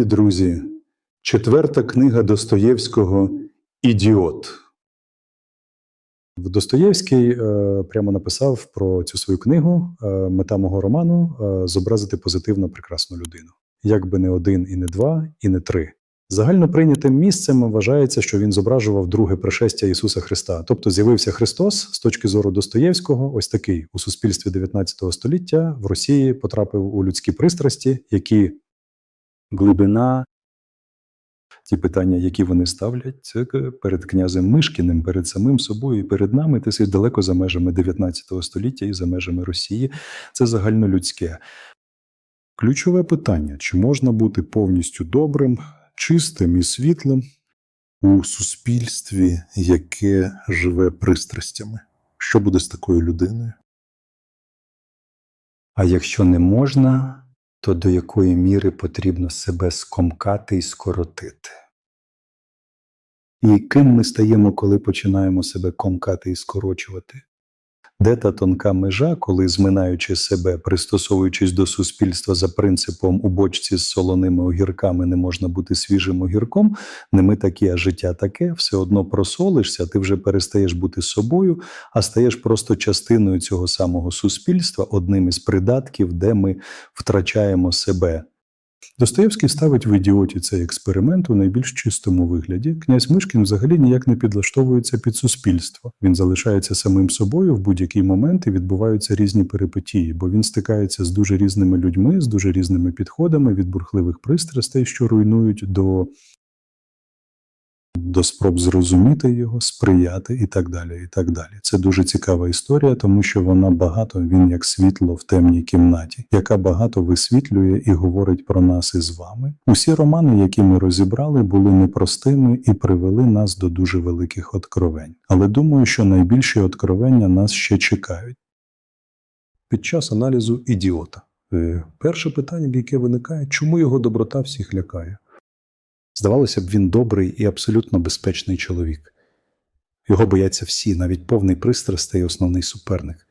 Любі друзі, четверта книга Достоєвського Ідіот. Достоєвський е, прямо написав про цю свою книгу. Е, мета мого роману е, зобразити позитивно прекрасну людину. Якби не один, і не два, і не три. Загально прийнятим місцем вважається, що він зображував друге пришестя Ісуса Христа. Тобто з'явився Христос з точки зору Достоєвського, ось такий у суспільстві 19 століття в Росії потрапив у людські пристрасті, які глибина, ті питання, які вони ставлять, перед князем Мишкіним, перед самим собою і перед нами, ти далеко за межами 19 століття і за межами Росії. Це загальнолюдське. Ключове питання: чи можна бути повністю добрим, чистим і світлим у суспільстві, яке живе пристрастями. Що буде з такою людиною? А якщо не можна, то до якої міри потрібно себе скомкати і скоротити? І ким ми стаємо, коли починаємо себе комкати і скорочувати? Де та тонка межа, коли, зминаючи себе, пристосовуючись до суспільства за принципом у бочці з солоними огірками не можна бути свіжим огірком, не ми такі, а життя таке, все одно просолишся, ти вже перестаєш бути собою, а стаєш просто частиною цього самого суспільства, одним із придатків, де ми втрачаємо себе. Достоєвський ставить в ідіоті цей експеримент у найбільш чистому вигляді. Князь Мишкін взагалі ніяк не підлаштовується під суспільство. Він залишається самим собою в будь-який момент і відбуваються різні перипетії, бо він стикається з дуже різними людьми, з дуже різними підходами від бурхливих пристрастей, що руйнують до, до спроб зрозуміти його, сприяти і так далі. І так далі. Це дуже цікава історія, тому що вона багато, він як світло в темній кімнаті, яка багато висвітлює і говорить про нас із вами. Усі романи, які ми розібрали, були непростими і привели нас до дуже великих откровень. Але думаю, що найбільші откровення нас ще чекають. під час аналізу ідіота. Е, Перше питання, яке виникає, чому його доброта всіх лякає? Здавалося б, він добрий і абсолютно безпечний чоловік. Його бояться всі, навіть повний пристрастей і основний суперник.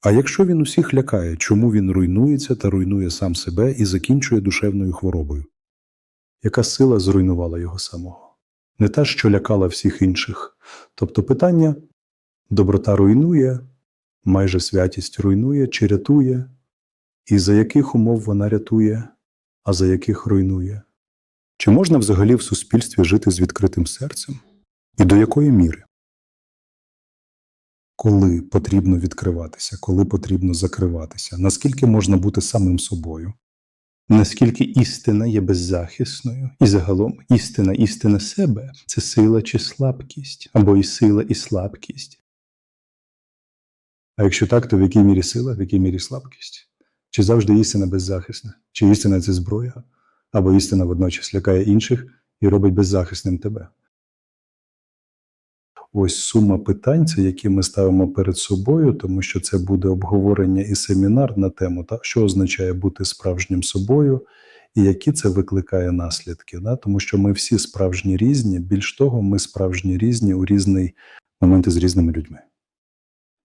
А якщо він усіх лякає, чому він руйнується та руйнує сам себе і закінчує душевною хворобою? Яка сила зруйнувала його самого? Не та, що лякала всіх інших. Тобто питання доброта руйнує, майже святість руйнує чи рятує, і за яких умов вона рятує, а за яких руйнує? Чи можна взагалі в суспільстві жити з відкритим серцем? І до якої міри? Коли потрібно відкриватися, коли потрібно закриватися, наскільки можна бути самим собою? Наскільки істина є беззахисною, і загалом істина, істина себе це сила чи слабкість, або і сила, і слабкість. А якщо так, то в якій мірі сила, в якій мірі слабкість? Чи завжди істина беззахисна? Чи істина це зброя, або істина водночас лякає інших і робить беззахисним тебе? Ось сума питань, це які ми ставимо перед собою, тому що це буде обговорення і семінар на тему, та, що означає бути справжнім собою, і які це викликає наслідки. Да? Тому що ми всі справжні різні, більш того, ми справжні різні у різний моменти з різними людьми.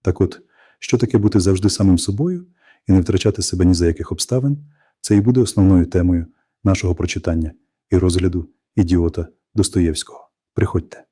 Так от, що таке бути завжди самим собою і не втрачати себе ні за яких обставин, це і буде основною темою нашого прочитання і розгляду ідіота Достоєвського. Приходьте.